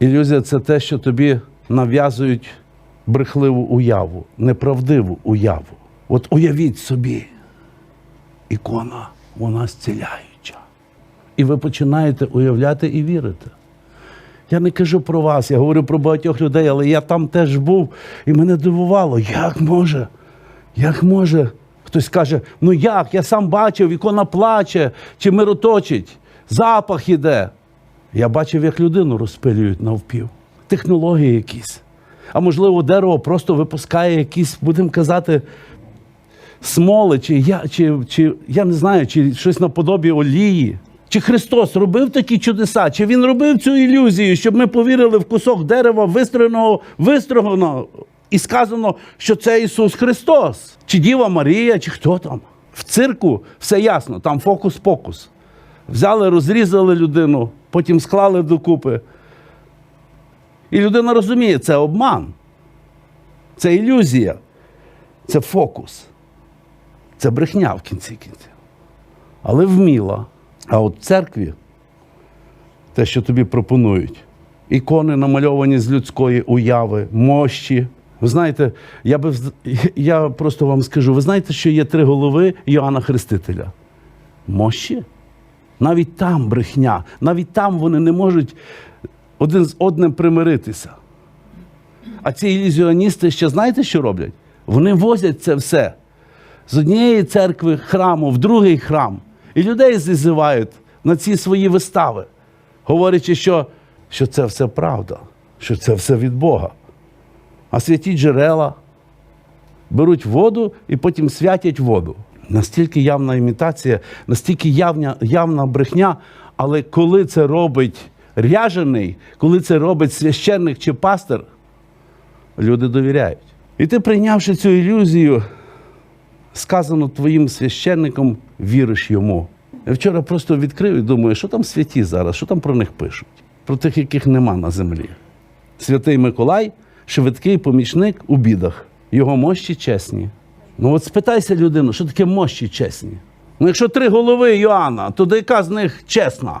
Ілюзія це те, що тобі нав'язують брехливу уяву, неправдиву уяву. От уявіть собі, ікона, вона зціляюча. І ви починаєте уявляти і вірити. Я не кажу про вас, я говорю про багатьох людей, але я там теж був, і мене дивувало, як може, як може. Хтось каже, ну як, я сам бачив, ікона плаче чи мироточить, запах іде. Я бачив, як людину розпилюють навпів. Технології якісь. А можливо, дерево просто випускає якісь, будемо казати, смоли, чи я, чи, чи я не знаю, чи щось наподобі олії. Чи Христос робив такі чудеса? Чи Він робив цю ілюзію, щоб ми повірили в кусок дерева, вистроєного, вистроганого, і сказано, що це Ісус Христос? Чи Діва Марія, чи хто там? В цирку все ясно, там фокус-покус. Взяли, розрізали людину, потім склали докупи. І людина розуміє, це обман, це ілюзія, це фокус, це брехня в кінці кінців. Але вміла. А от в церкві те, що тобі пропонують, ікони намальовані з людської уяви, мощі. Ви знаєте, я би я просто вам скажу: ви знаєте, що є три голови Йоанна Хрестителя? Мощі? Навіть там брехня, навіть там вони не можуть один з одним примиритися. А ці ілюзіоністи ще знаєте, що роблять? Вони возять це все з однієї церкви храму в другий храм. І людей зазивають на ці свої вистави, говорячи, що, що це все правда, що це все від Бога. А святі джерела беруть воду і потім святять воду. Настільки явна імітація, настільки явна, явна брехня, але коли це робить ряжений, коли це робить священник чи пастир, люди довіряють. І ти, прийнявши цю ілюзію, сказано твоїм священником, віриш йому. Я вчора просто відкрив і думаю, що там святі зараз, що там про них пишуть, про тих, яких нема на землі. Святий Миколай, швидкий помічник у бідах. Його мощі чесні. Ну от спитайся людину, що таке мощі чесні? Ну, якщо три голови Йоанна, то яка з них чесна?